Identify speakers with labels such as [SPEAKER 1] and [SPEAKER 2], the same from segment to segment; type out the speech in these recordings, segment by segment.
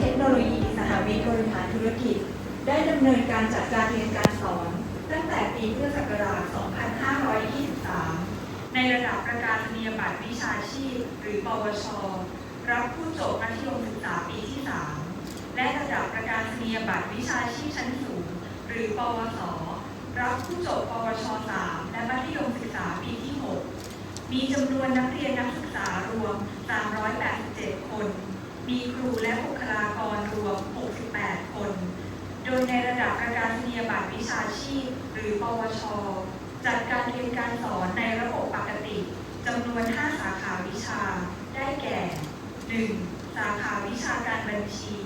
[SPEAKER 1] เทคโนโลยีสวีตบริหารธุรกิจ ได้ดำเนินการจัดการเรียนการสอน ตั้งแต่ปีพุทธศักราช 2523 ในระดับประกาศนียบัตรวิชาชีพ หรือปวช รับผู้จบมัธยมศึกษาปีที่ 3 และระดับประกาศนียบัตรวิชาชีพชั้นสูง หรือปวส รับผู้จบปวช 3 และมัธยมศึกษาปีที่ 6 มีจำนวนนักเรียนนักศึกษารวม 387 คน มีครูและบุคลากรรวม 68 คน โดยในระดับประกาศนียบัตรวิชาชีพ หรือ ปวช จัดการเรียนการสอนในระบบปกติจำนวน 5 สาขาวิชา ได้แก่ 1. สาขาวิชาการบัญชี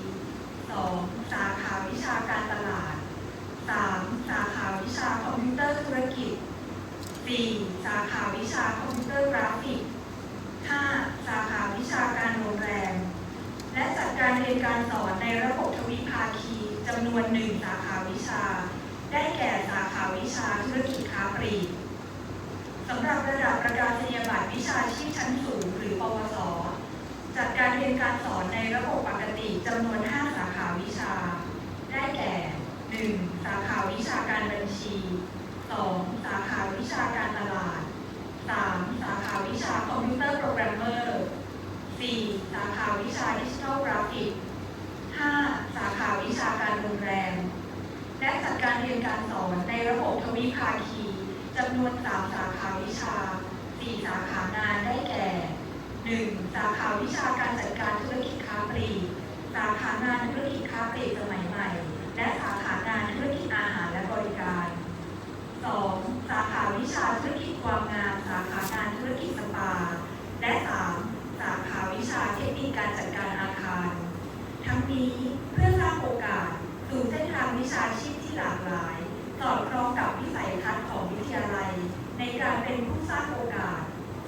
[SPEAKER 1] 2. สาขาวิชาการตลาด 3. สาขาวิชาคอมพิวเตอร์ธุรกิจ 4. สาขาวิชาคอมพิวเตอร์กราฟิก 5. สาขาวิชาการโรงแรม และจัดการเรียนการสอนในระบบทวิภาคีจำนวนหนึ่งสาขาวิชา ได้แก่สาขาวิชาธุรกิจค้าปลีกสำหรับระดับประกาศนียบัตรวิชาชีพชั้นสูงหรือปวส จัดการเรียนการสอนในระบบปกติจำนวน 5 สาขาวิชา ได้แก่ 1. สาขาวิชาการบัญชี 2. สาขาวิชาการตลาด 3. สาขาวิชาคอมพิวเตอร์โปรแกรมเมอร์ 4. สาขาวิชาดิจิทัลกราฟิก 5. สาขาวิชาการโรงแรม และจัดการเรียนการสอนในระบบทวิภาคีจำนวน 3 สาขาวิชา 4 สาขางานได้แก่ 1. สาขาวิชาการจัดการธุรกิจค้าปลีก สาขางานธุรกิจค้าปลีกสมัยใหม่ และสาขางานธุรกิจอาหารและบริการ 2. สาขาวิชาธุรกิจความงาม สาขางานธุรกิจสปา และ 3. สาขาวิชาเทคนิคการจัดการอาคาร ทั้งนี้เพื่อสร้างโอกาสสู่เส้นทางวิชาชีพที่หลากหลาย สอดคล้องกับวิสัยทัศน์ของวิทยาลัย ในการเป็นผู้สร้างโอกาส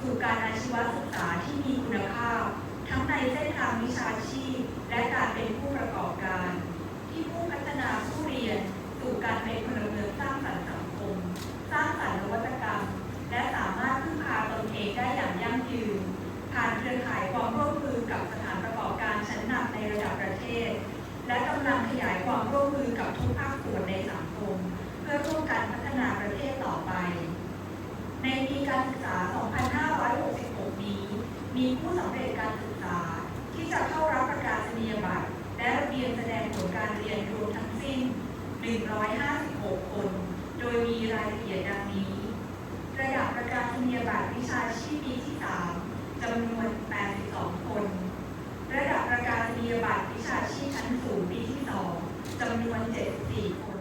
[SPEAKER 1] สู่การอาชีวศึกษาที่มีคุณภาพ ทั้งในเส้นทางวิชาชีพ และการเป็นผู้ประกอบการ ที่ผู้พัฒนาผู้เรียน สู่การเป็นพล มีผู้สำเร็จการศึกษา ที่จะเข้ารับประกาศนียบัตรและระเบียนแสดงผลการเรียนรวมทั้งสิ้น 156 คน โดยมีรายละเอียดดังนี้ ระดับประกาศนียบัตรวิชาชีพปีที่ 3จำนวน 82 คน ระดับประกาศนียบัตรวิชาชีพชั้นสูงปีที่ 2จำนวน 74 คน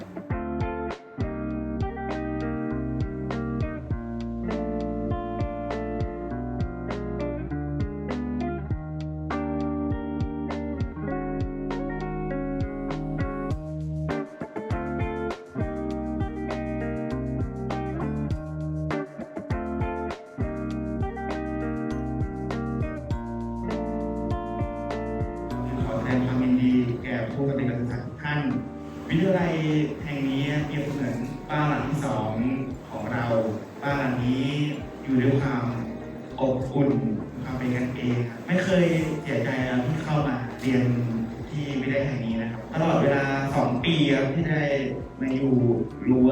[SPEAKER 2] วิทยาลัยแห่งนี้เปรียบเสมือนบ้านหลังที่สองของเราบ้านหลังนี้อยู่ด้วยความอบอุ่นความเป็นกันเองครับไม่เคยเสียใจที่เข้ามาเรียนที่วิทยาลัยแห่งนี้นะครับตลอดเวลาสองปีครับที่ได้มาอยู่รั้ว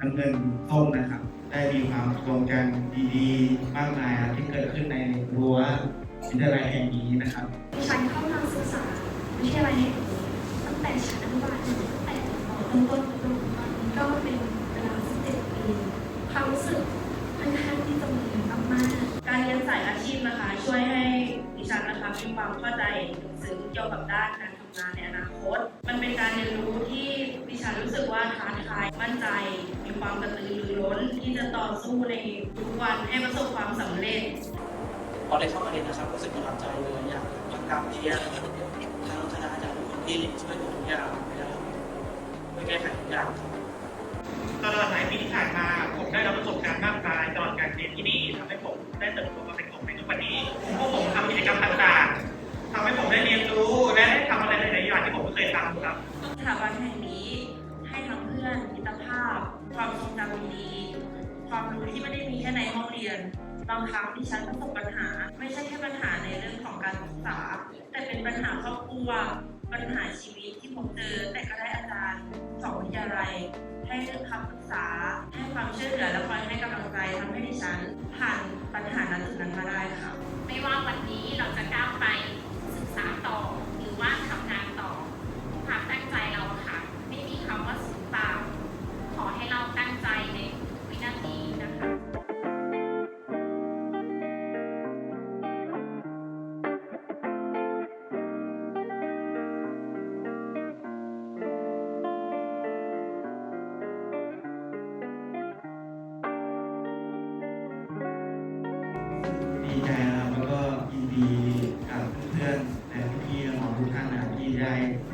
[SPEAKER 2] น้ำเงินส้มนะครับ ได้มีความทรงจำดีๆ มากมายครับที่เกิดขึ้นในรั้ววิทยาลัยแห่งนี้นะครับ
[SPEAKER 3] ดิฉันเข้ามาศึกษาวิทยาลัยแห่งนี้ตั้ง ที่จะ
[SPEAKER 4] ต่อสู้ในทุกวันให้ประสบความสำเร็จ
[SPEAKER 5] พอได้เข้ามาเรียนนะครับรู้สึกประทับใจเลยอย่างอย่างกับที่ทางคณะอาจารย์ทุกคนที่ช่วยดูทุกอย่างนะครับช่วยแก้ไขทุกอย่างครับ
[SPEAKER 6] ตลอดหลายปีที่ผ่านมาผมได้รับประสบการณ์มากมายตลอดการเรียนที่นี่ทำให้ผมได้เติบโตมาเป็นผมในทุกวันนี้พวกผม
[SPEAKER 4] บางครั้งที่ฉันประสบปัญหา ไม่ใช่แค่ปัญหาในเรื่องของการศึกษา แต่เป็นปัญหาครอบครัว ปัญหาชีวิตที่ผมเจอแต่ก็ได้อาจารย์สองวิทยาลัย ให้คำปรึกษาให้ความช่วยเหลือและ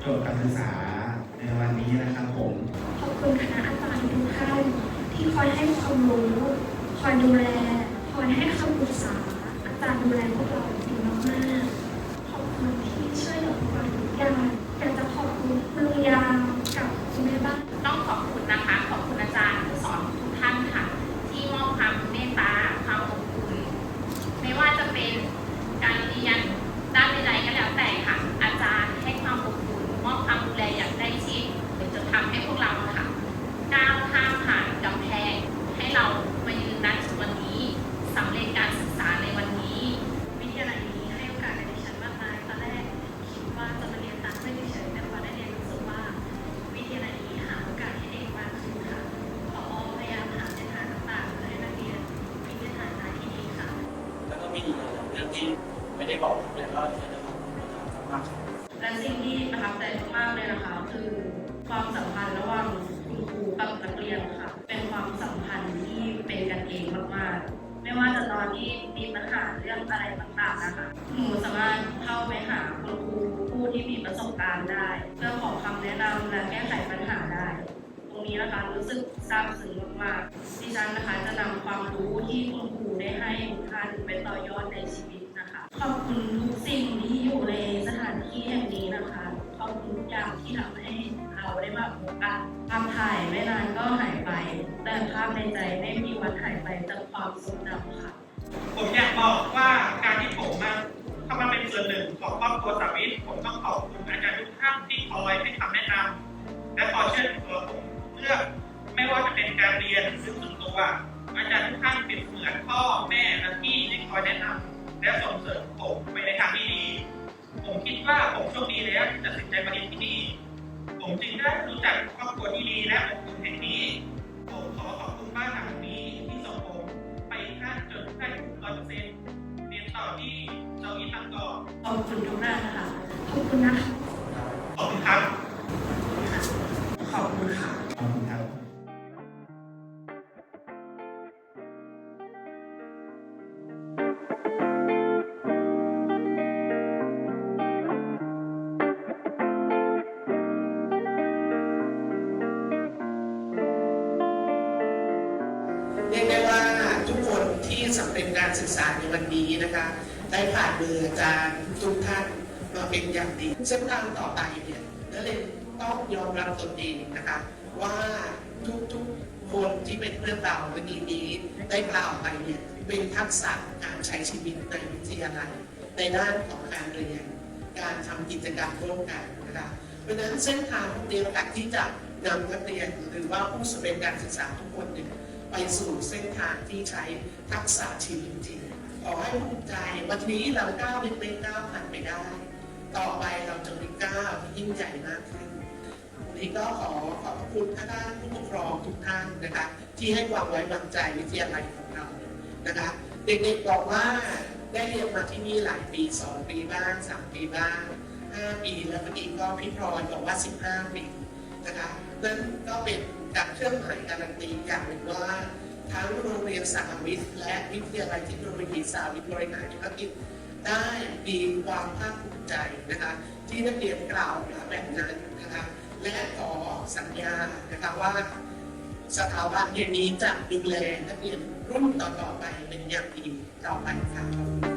[SPEAKER 4] จ
[SPEAKER 2] บการศึกษาในวันนี้นะครับผม
[SPEAKER 3] ขอบคุณคณะอาจารย์ทุกท่านที่คอยให้ความรู้ คอยดูแล คอยให้คำปรึกษา อาจารย์ดูแลพวกเราดีมากๆขอบคุณที่ช่วยเหลือพวกเราทุกอย่างอยากจะขอบคุณคุณลุงยามกับคุณแม่บ้าน
[SPEAKER 7] แต่ก็อยา
[SPEAKER 4] จะมากครั
[SPEAKER 5] บและ
[SPEAKER 4] สิ่งที่ประทับใจมากๆเลยนะคะ คือความสัมพันธ์ระหว่างคุณครูกับนักเรียนค่ะ เป็นความสัมพันธ์ที่เป็นกันเองมากๆ ไม่ว่าจะตอนที่มีปัญหาเรื่องอะไรต่างๆนะคะหนูสามารถเข้าไปหาคุณครูผู้ที่มีประสบการณ์ได้ เพื่อขอคำแนะนำและแก้ไขปัญหาได้ ตรงนี้นะคะรู้สึกซาบซึ้งมากๆดิฉันนะคะจะนำความรู้ที่คุณครูได้ให้ทุกท่านไปต่อยอดในชีวิต ในใจไม่มีวันหายไปจากความทรงจำค่ะ
[SPEAKER 6] ผมอยากบอกว่าการที่ผมมาเข้ามาเป็นส่วนหนึ่งของครอบครัวสาวิทผมต้องขอบคุณอาจารย์ทุกท่านที่คอยให้คำแนะนำและคอยเชื่อถือตัวผมเลือกไม่ว่าจะเป็นการเรียนหรือส่วนตัวอาจารย์ทุกท่านเป็นเหมือนพ่อแม่และพี่ที่คอยแนะนำและส่งเสริมผมไปในทางที่ดีผมคิดว่าผมโชคดีแล้วที่ตัดสินใจมาเรียนที่นี่ผมจึงได้รู้จักครอบครัวที่ดีและอบอุ่น อาหลังนี้ที่ส่งผมไปขั้นจนได้ร้อยเปอร์เซ็นต์เรียนต่อที่เราอีทางก่อน
[SPEAKER 4] ขอบคุณทุกท่านนะคะ
[SPEAKER 3] ขอบคุณนะ
[SPEAKER 6] ขอบคุณครับ
[SPEAKER 4] ขอบคุณค่ะ
[SPEAKER 8] ศึกษาในวันนี้นะคะ ได้ผ่านมืออาจารย์ทุกท่านมาเป็นอย่างดีเส้นทางต่อไปเนี่ยนักเรียนต้องยอมรับตนเองนะคะ ว่าทุกๆคนที่เป็นเรื่องราววันนี้นี้ได้กล่าวไปเนี่ยเป็นทักษะการใช้ชีวิตในวิทยาลัยในด้านของการเรียน การทำกิจกรรมร่วมกันนะคะเพราะฉะนั้นเส้นทางเดียวกันที่จะนำนักเรียนหรือว่าผู้สำเร็จการศึกษาทุกคนเนี่ย ไปสู่เส้นทางที่ใช้ทักษะชีวิตจริงขอให้ภูมิใจวันนี้เราก้าวเล็กๆก้าวผ่านไปได้ ต่อไปเราจะมีก้าวที่ยิ่งใหญ่มากขึ้นวันนี้ก็ขอขอบคุณท่านผู้ปกครองทุกท่านนะคะที่ให้ความไว้วางใจวิทยาลัยของเรานะคะเด็กๆบอกว่าได้เรียนมาที่นี่หลายปีสองปีบ้างสามปีบ้าง5ปีแล้วเมื่อกี้ก็พี่พลอยบอกว่า15ปีนะคะนั่นก็เป็น การเครื่องหมายการันตีอย่างหนึ่งว่า ทั้งโรงเรียนสาวิทและวิทยาลัยเทคโนโลยีสาวิทบริหารธุรกิจได้มีความภาคภูมิใจนะคะที่นักเรียนกล่าวมาแบบนั้นนะคะและขอสัญญานะคะว่า สถาบันแห่งนี้จะดูแลนักเรียนรุ่นต่อๆไปเป็นอย่างดีต่อไปค่ะ